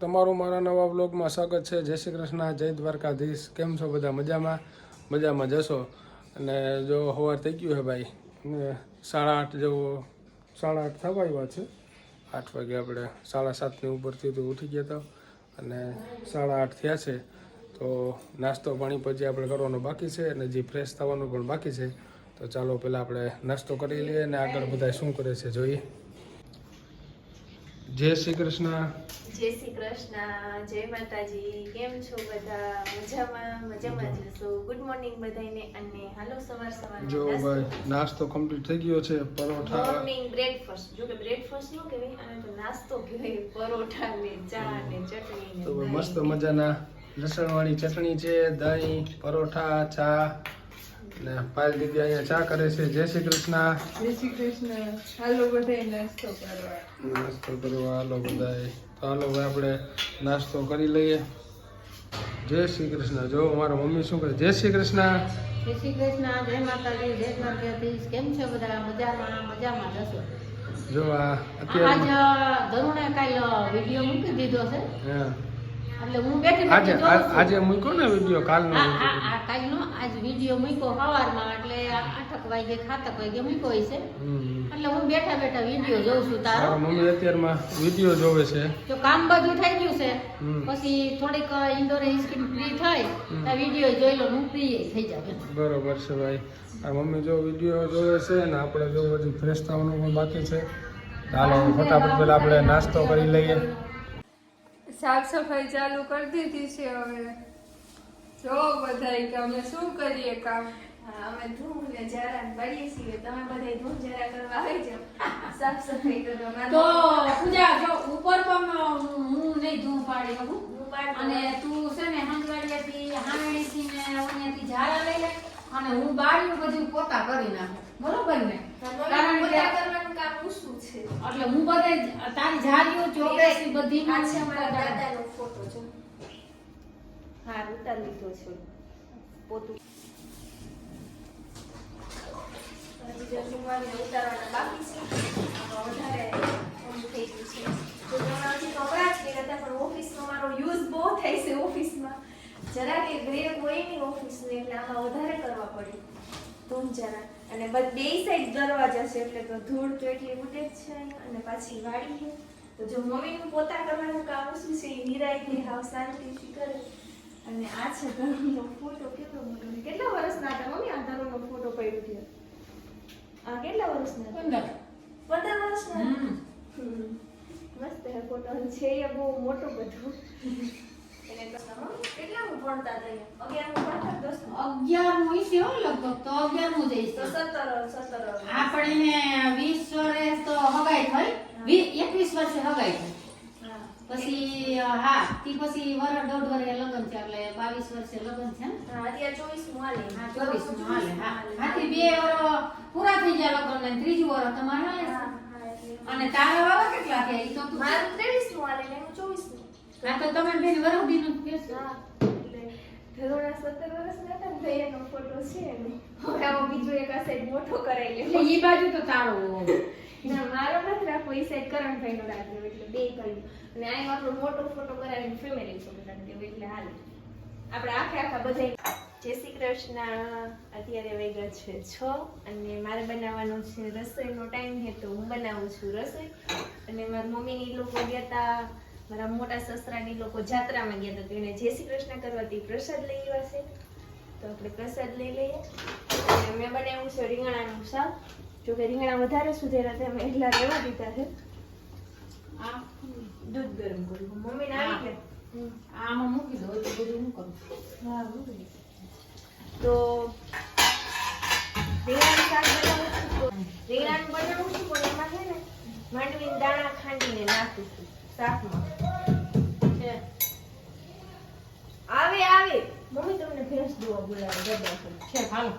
તમારું મારા નવા બ્લોગમાં સ્વાગત છે. જય શ્રી કૃષ્ણ, જય દ્વારકાધીશ. કેમ છો બધા? મજામાં? મજામાં જશો? અને જો સવાર થઈ ગયું છે ભાઈ સાડા આઠ જેવો, સાડા આઠ થવા આવ્યા છે. આઠ વાગે આપણે સાડા સાતની ઉપરથી તો ઉઠી ગયા હતા. અને સાડા આઠ થયા છે. તો નાસ્તો પાણી પછી આપણે કરવાનો બાકી છે અને જે ફ્રેશ થવાનું પણ બાકી છે. તો ચાલો પહેલાં આપણે નાસ્તો કરી લઈએ અને આગળ બધા શું કરે છે, જોઈએ. જય શ્રી કૃષ્ણ. જય શ્રી કૃષ્ણ. જય માતાજી. કેમ છો બધા? મજામાં? મજામાં જશો ગુડ મોર્નિંગ બધાને અને હાલો સવાર સવાર જો ભાઈ નાસ્તો કમ્પ્લીટ થઈ ગયો છે પરોઠા. મોર્નિંગ બ્રેકફાસ્ટ જો કે બ્રેકફાસ્ટ નો કહેવાય આને તો નાસ્તો કહેવાય પરોઠા ને ચા ને ચટણી ને તો મસ્ત મજાના લસણવાળી ચટણી છે દહીં પરોઠા ચા ને પાલ દીદી અહીંયા ચા કરે છે. જય શ્રી કૃષ્ણ. જય શ્રી કૃષ્ણ. હાલો બધાય નાસ્તો કરવા. નાસ્તો કરવા હાલો બધાય. તો હાલો ભાઈ આપણે નાસ્તો કરી લઈએ. જય શ્રી કૃષ્ણ. જો મારા મમ્મી શું કરે? જય શ્રી કૃષ્ણ. જય શ્રી કૃષ્ણ. જય માતાજી જય માતાજી કેમ છે બધા? મજામાં? મજામાં જશો? જો આ આજ ધરુણે કાલ વીડિયો મૂકી દીધો છે. હા. એટલે હું બેઠી આજે. આજે મૂક્યો ને વીડિયો કાલનો આ- કાલનો. આજ વીડિયો મૂક્યો સવારમાં એટલે આઠક વાગે ખાતક વાગે મૂક્યો છે. એટલે હું બેઠા બેઠા વીડિયો જોઉં છું તારો. મમ્મી અત્યારમાં વીડિયો જોવે છે. તો કામ બધું થઈ ગયું છે પછી થોડીક ઇન્ડોર સ્ક્રીન ફ્રી થાય તો વીડિયો જોઈ લો હું ફ્રી થઈ જાવ બરોબર છે ભાઈ. આ મમ્મી જો વીડિયો જોવે છે ને આપણે જો હજી ફ્રેશ થવાનું પણ બાકી છે. ચાલો ફટાફટ પહેલા આપણે નાસ્તો કરી લઈએ. સાફ સફાઈ ચાલુ કરી દીધી છે હવે. જો બધાય કે અમે શું કરીએ કામ? અમે ધૂમ ને જરા બાળીએ છીએ. તમે બધા ધૂમ જરા કરવા આવી જાઓ. સાફ સફાઈ કરવા તો પૂજા જો ઉપર પણ હું નહીં ધૂમ પાડી શકું. હું અને તું છે ને હંજવાડિયાથી થી ને અહીંયાથી ઝાડા લઈ લે. અને હું બારીઓ બધું પોતા કરી નાખું. બરોબર ને? કારણ કે કામ શું છે? એટલે હું બધે તારી ઝાડીઓ ચોકસી બધી આ છે મારા દાદાનો ફોટો જો હા ઉતાર લીધો છે. પોતું હજી જો મારે ઉતારવાના બાકી છે. વધારે થઈ ગયું છે. તો તમે કપડા જ કર્યા હતા પણ ઓફિસનો મારો યુઝ બહુ થાય છે ઓફિસમાં. જરા કે બ્રેક હોય નહીં ઓફિસ એટલે આમાં વધારે કરવા પડે ધૂમ જરા અને બધ બે સાઈડ દરવાજા છે એટલે તો ધૂળ તો એટલી ઉડે જ છે અને પાછી વાડી છે. તો જો મમ્મીનું પોતા કરવાનું કામ શું છે એ નિરાયથી હાવ શાંતિથી કરે. અને આ છે ધરુણનો ફોટો કેટલો મોટો કેટલા વર્ષના હતા મમ્મી? આ ધર્મનો ફોટો પડ્યો છે. આ કેટલા વર્ષના? પંદર. પંદર વર્ષના? હમ. હમ. મસ્ત હે ફોટો છે એ બહુ મોટો બધો. હો હા. પછી હા તી પછી વર દોઢ વર્ષે લગ્ન છે એટલે બાવીસ વર્ષે લગ્ન છે ને હા, અત્યારે હાલે. હા ચોવીસનું હાલે હા. હાથી બે વર પૂરા થઈ ગયા લગ્ન ને ત્રીજું વર તમારે હા, હા. અને તારા વાળા કેટલા થયા એ તો તું મારું ત્રેવીસમું હાલે ને એનું ચોવીસમું. હા તો તમે બેન વરહદી નું હા, એટલે ધરોડા સત્તર વર્ષના હતા ને તો એનો ફોટો છે એનો. હવે આમાં બીજો એક આ side મોટો કરાઈ એટલે લેવો. ઈ બાજુ તો તારો ના, મારો નથી રાખવો, ઈ side કરણભાઈનો રાખજો, એટલે બેય કર્યું. અને અહીં આપણો મોટો ફોટો કરાવીને family photo રાખી દેવો, એટલે હાલે. આપણે આખે આખા બધા જય શ્રી કૃષ્ણ અત્યારે વાગ્યા છે છ અને મારે બનાવવાનો છે રસોઈનો ટાઈમ છે તો હું બનાવું છું રસોઈ અને મારા મમ્મીની ઈ લોકો ગયા હતા મારા મોટા સસરાની લોકો જાત્રામાં ગયા તો તેને જય શ્રી કૃષ્ણ કરવાથી પ્રસાદ લઈ આવ્યા છે. તો આપણે પ્રસાદ લઈ લઈએ. અને મેં બનાવ્યું છે રીંગણાનું શાક. જો કે રીંગણા વધારે સુધેરા છે મેં એટલા લેવા દીધા છે. આ દૂધ ગરમ કર્યું. મમ્મીને આવી ગયા? આમાં મૂકી દો તો બધું હું કરું. હા. તો રીંગણાનું શાક બનાવું રીંગણાનું બનાવું છું પણ એમાં છે ને માંડવીને દાણા ખાંડીને નાખું છું શાકમાં છે. આવે આવે મમ્મી દોવા બોલાવે ડબ્બા છે. હાલો.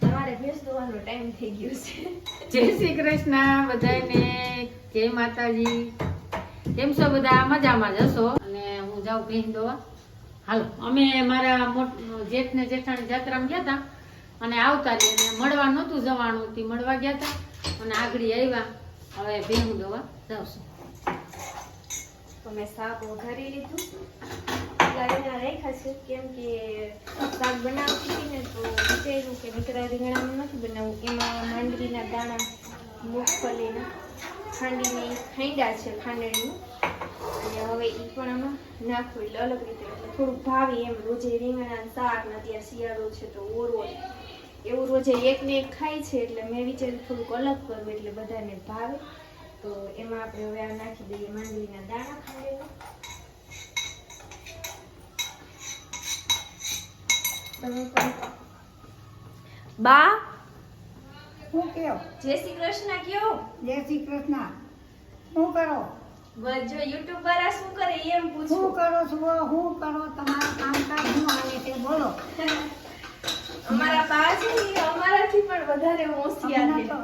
તમારે ભેંસ દોવાનો ટાઈમ થઈ ગયો છે. જય શ્રી કૃષ્ણ બધાને જય માતાજી. કેમ છો બધા? મજામાં જશો અને હું જાઉં ભેંસ દોવા. હાલો અમે મારા મોટ જેઠ ને જેઠાણી જાત્રામાં ગયા હતા અને આવતા રહી અને મળવા નહોતું જવાનું તે મળવા ગયા હતા અને આગળ આવ્યા. હવે ભેહું દોવા જાઉં છું તો મેં શાક વઘારી લીધું. રીંગણા રાખ્યા છે, કેમ કે શાક બનાવતી હતી ને તો વિચાર્યું કે દીકરા રીંગણાનું નથી બનાવવું. એમાં માંડવીના દાણા, મગફળીના, ખાંડીને ખાંડા છે, ખાંડણીનું. અને હવે એ પણ આમાં નાખવું એટલે અલગ રીતે. થોડુંક ભાવે એમ. રોજે રીંગણા શાક ને અત્યારે શિયાળો છે તો ઓરો એવું રોજે એક ને એક ખાય છે એટલે મેં વિચાર્યું થોડુંક અલગ કરવું એટલે બધાને ભાવે. તો એમાં આપણે હવે આ નાખી દઈએ માંડવીના દાણા ખાંડેલા તમે પણ બા? શું કયો જય શ્રી કૃષ્ણ કયો? જય શ્રી કૃષ્ણ. શું કરો? જો યુટ્યુબ વાળા શું કરે એમ શું કરો છો? શું કરો? તમારું કામકાજ શું આવે છે? બોલો. અમારા છે અમારાથી પણ વધારે હોશિયાર છે તો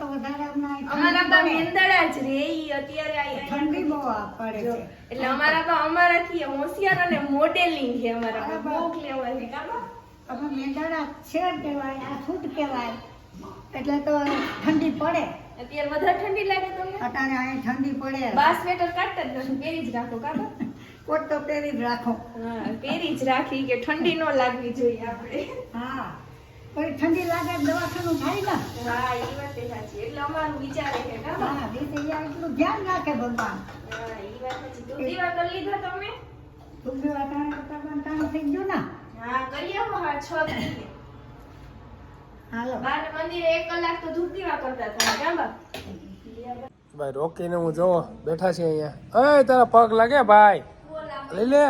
તો વધારે અમારા બા ઠંડી પડે. મેંદડા જ રે ઈ અત્યારે આ- આ- ઠંડી બહુ પડે છે. એટલે અમારા બા અમારાથી હોશિયાર અને મોડેલિંગ છે અમારા. બહુ clever છે કાં અમે મેંદાડા શેર કહેવાય આ છૂટ કહેવાય? એટલે તો ઠંડી પડે. અત્યારે વધારે ઠંડી લાગે તમને? અત્યારે અહીં ઠંડી પડે. બા સ્વેટર કાઢતા જ નથી પહેરી જ રાખો કાં બા? કોટ તો પહેરી જ રાખો. પહેરી જ રાખી કે ઠંડી ન લાગવી જોઈએ આપણે. હા પણ ઠંડી લાગે દવાખાનું થાય ને. હા એ વાત સાચી. એટલે અમારું વિચારે છે કાં હા. યા એટલું ધ્યાન રાખે ભગવાન. હા એ વાત સાચી. દૂધ દીવા કરી લીધા તમે? તું અટાણે કરતા તાણ થઈ ગયું ને. હા કરી આવો હા છ વાગે હાલો. બાર મંદિરે એક કલાક તો ધૂપ દીવા કરતા હતા કાં ભાઈ રોકીને હું જોવો. બેઠા છે અહીંયા. અય તારા પગ લાગે ભાઈ? લઈ લે.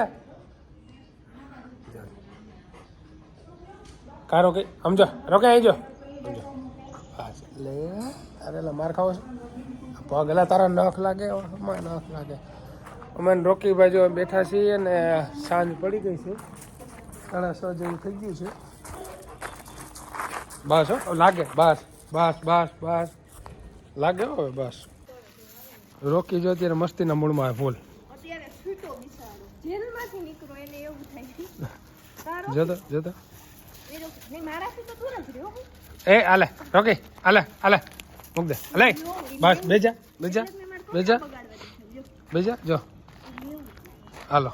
કા રોકી? સમજો રોકે અહીં જો. સમજો હા લે. અરે માર ખાવો છે. પગ એલા તારા નખ લાગે અમારે નખ લાગે. અમે રોકી રોકીભાઈ જો બેઠા છીએ ને સાંજ પડી ગઈ છે. સાડા છ જેવું થઈ ગયું છે. બસ હો લાગે. બસ બસ બસ બસ. લાગે હો બસ. રોકી જો, અત્યારે મસ્તીના મૂળમાં આવે ફૂલ જેલમાંથી નીકળો એને એવું થાય. તારો? જતો જતો એનો મારાથી તો દૂર જ રહ્યો એ આલે રોકી આલે આલે. મૂક દે. આલે. બસ બેજા બેજા બેજા. બેજા જો. હાલો.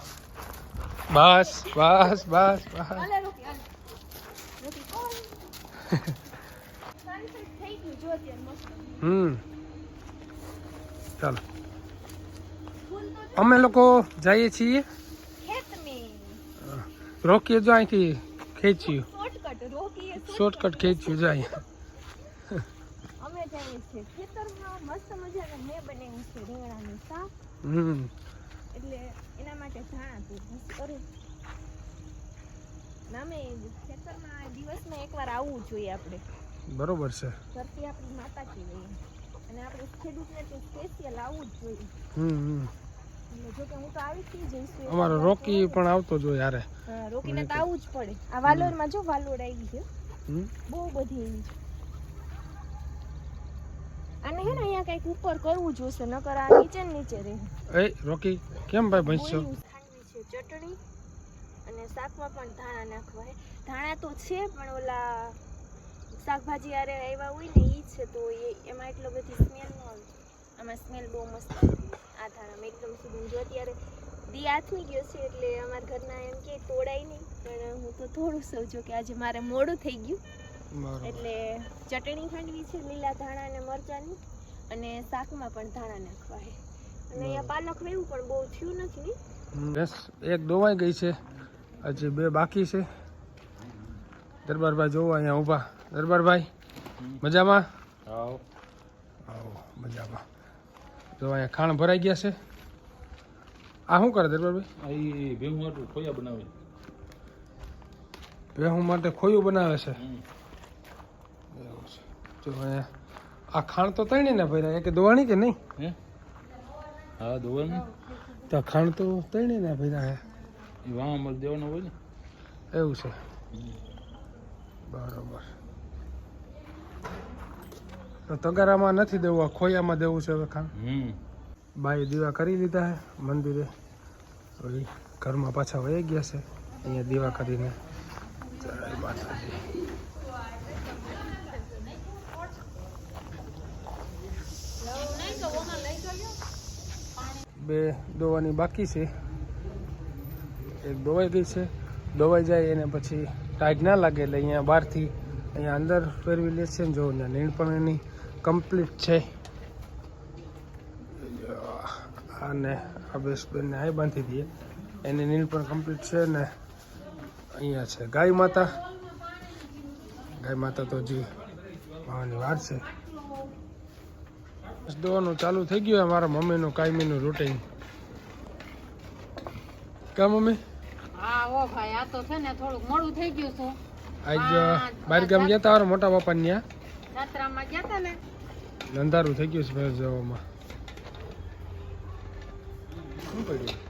બસ બસ બસ બસ. હમ. ચાલો. અમે લોકો જઈએ છીએ. રોકીએ જો અહીંથી ખેંચ્યું. શોર્ટકટ ખેંચ્યું જાય અમે જઈએ છીએ ખેતરમાં મસ્ત મજાનું મેં બનાવ્યું છે રીંગણાનું શાક. હમ. એટલે એના માટે ધાણા દૂધ કરું નામે ખેતરમાં દિવસમાં એકવાર આવવું જોઈએ આપણે. બરોબર છે. ધરતી આપણી માતા કહેવાય અને આપણે ખેડૂતને તો સ્પેશિયલ આવવું જ જોઈએ. હમ. આવી અમારો રોકી પણ આવતો જો યારે રોકીને તો આવવું જ પડે. આ વાલોરમાં જો વાલોડ આવી છે. બહુ બધી એવી છે. અને હે ને અહીંયા કંઈક ઉપર કરવું જોશે નકર આ નીચે નીચે રહે. એ રોકી કેમ ભાઈ છે? ચટણી અને શાકમાં પણ ધાણા નાખવા ધાણા તો છે પણ ઓલા શાકભાજી આરે આવ્યા હોય ને એ છે તો એમાં એટલો બધી સ્મેલ ન આવે. આમાં સ્મેલ બહુ મસ્ત આવે. આ ધાણામાં એકદમ સુધી જો અત્યારે દી આથમી ગયો છે એટલે અમારા ઘરના એમ કે તોડાય નહીં. પણ હું તો થોડું સૌ જો કે આજે મારે મોડું થઈ ગયું. એટલે ચટણી ખાંડવી છે લીલા ધાણા અને મરચાંની અને શાકમાં પણ ધાણા નાખવા છે. અને અહીંયા પાલક વેવું પણ બહુ થયું નથી ને? બસ એક દોવાઈ ગઈ છે. હજી બે બાકી છે. દરબારભાઈ જોવો અહીંયા ઊભા. દરબારભાઈ મજામાં? આવો મજામાં. જો અહીંયા ખાણ ભરાઈ ગયા છે. આ શું કરે દરબારભાઈ? આ માટે ખોયા બનાવે. ભેહું માટે ખોયું બનાવે છે? જો અહીંયા આ ખાણ તો તણી ને ભર્યા કે દોવાણી કે નહીં? હે? દોવાનું તો ખાણ તો તણી ને હે એ વાહ અમારે દેવાનું હોય ને. એવું છે. બરોબર. તો તગારામાં નથી દેવું આ ખોયામાં દેવું છે હવે ખાણ. હમ. બાઈ દીવા કરી લીધા છે મંદિરે. ઘરમાં પાછા વહી ગયા છે. અહીંયા દીવા કરીને જય માતાજી. બે દોવાની બાકી છે. એક દોવાઈ ગઈ છે. દોવાઈ જાય એને પછી ટાઈટ ના લાગે એટલે અહીંયા બહારથી અહીંયા અંદર ફેરવી લે છે ને જો ને નીણ પણ એની કમ્પ્લીટ છે. અને આ બેસ બંને આ બાંધી દઈએ. એની નીલ પણ કમ્પ્લીટ છે ને અહીંયા છે. ગાય માતા. ગાય માતા તો હજી માવાની વાર છે. દોવાનું ચાલુ થઈ ગયું અમારા મમ્મીનું કાયમીનું રૂટીન કા મમ્મી? હા ઓ ભાઈ આ તો છે ને થોડુંક મોડું થઈ ગયું છું. આજ બહાર ગામ ગયા હતા મારા મોટા બાપા ત્યાં જાત્રામાં ગયા હતા ને અંધારું થઈ ગયું છે ભાઈ જવામાં. શું કર્યું?